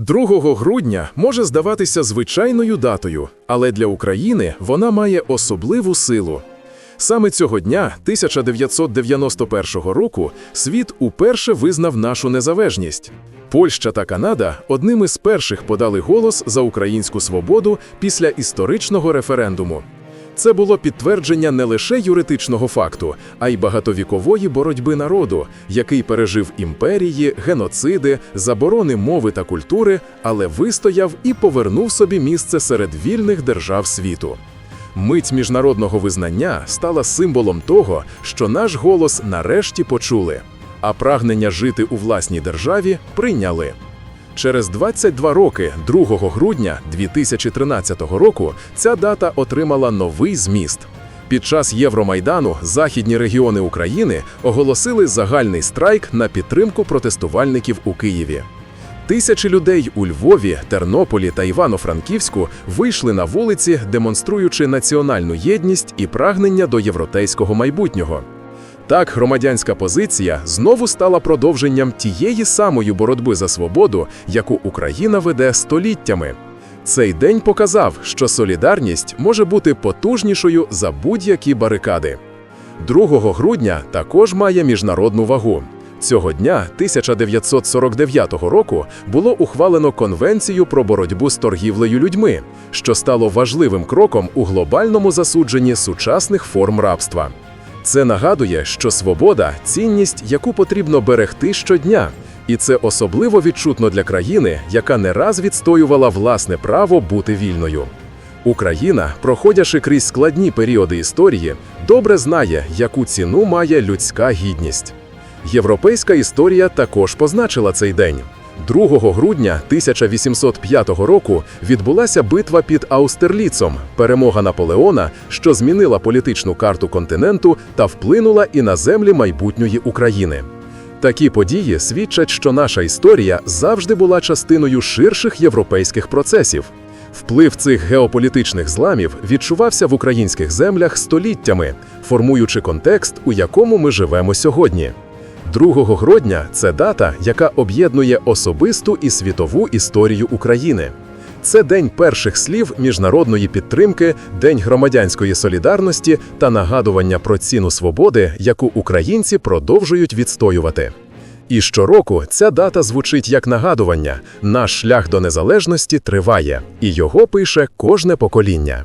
2 грудня може здаватися звичайною датою, але для України вона має особливу силу. Саме цього дня, 1991 року, світ уперше визнав нашу незалежність. Польща та Канада одними з перших подали голос за українську свободу після історичного референдуму. Це було підтвердження не лише юридичного факту, а й багатовікової боротьби народу, який пережив імперії, геноциди, заборони мови та культури, але вистояв і повернув собі місце серед вільних держав світу. Мить міжнародного визнання стала символом того, що наш голос нарешті почули, а прагнення жити у власній державі прийняли. Через 22 роки, 2 грудня 2013 року, ця дата отримала новий зміст. Під час Євромайдану західні регіони України оголосили загальний страйк на підтримку протестувальників у Києві. Тисячі людей у Львові, Тернополі та Івано-Франківську вийшли на вулиці, демонструючи національну єдність і прагнення до європейського майбутнього. Так, громадянська позиція знову стала продовженням тієї самої боротьби за свободу, яку Україна веде століттями. Цей день показав, що солідарність може бути потужнішою за будь-які барикади. 2 грудня також має міжнародну вагу. Цього дня, 1949 року, було ухвалено Конвенцію про боротьбу з торгівлею людьми, що стало важливим кроком у глобальному засудженні сучасних форм рабства. Це нагадує, що свобода цінність, яку потрібно берегти щодня, і це особливо відчутно для країни, яка не раз відстоювала власне право бути вільною. Україна, проходячи крізь складні періоди історії, добре знає, яку ціну має людська гідність. Європейська історія також позначила цей день. 2 грудня 1805 року відбулася битва під Аустерліцом, перемога Наполеона, що змінила політичну карту континенту та вплинула і на землі майбутньої України. Такі події свідчать, що наша історія завжди була частиною ширших європейських процесів. Вплив цих геополітичних зламів відчувався в українських землях століттями, формуючи контекст, у якому ми живемо сьогодні. 2 грудня це дата, яка об'єднує особисту і світову історію України. Це день перших слів міжнародної підтримки, день громадянської солідарності та нагадування про ціну свободи, яку українці продовжують відстоювати. І щороку ця дата звучить як нагадування: наш шлях до незалежності триває, і його пише кожне покоління.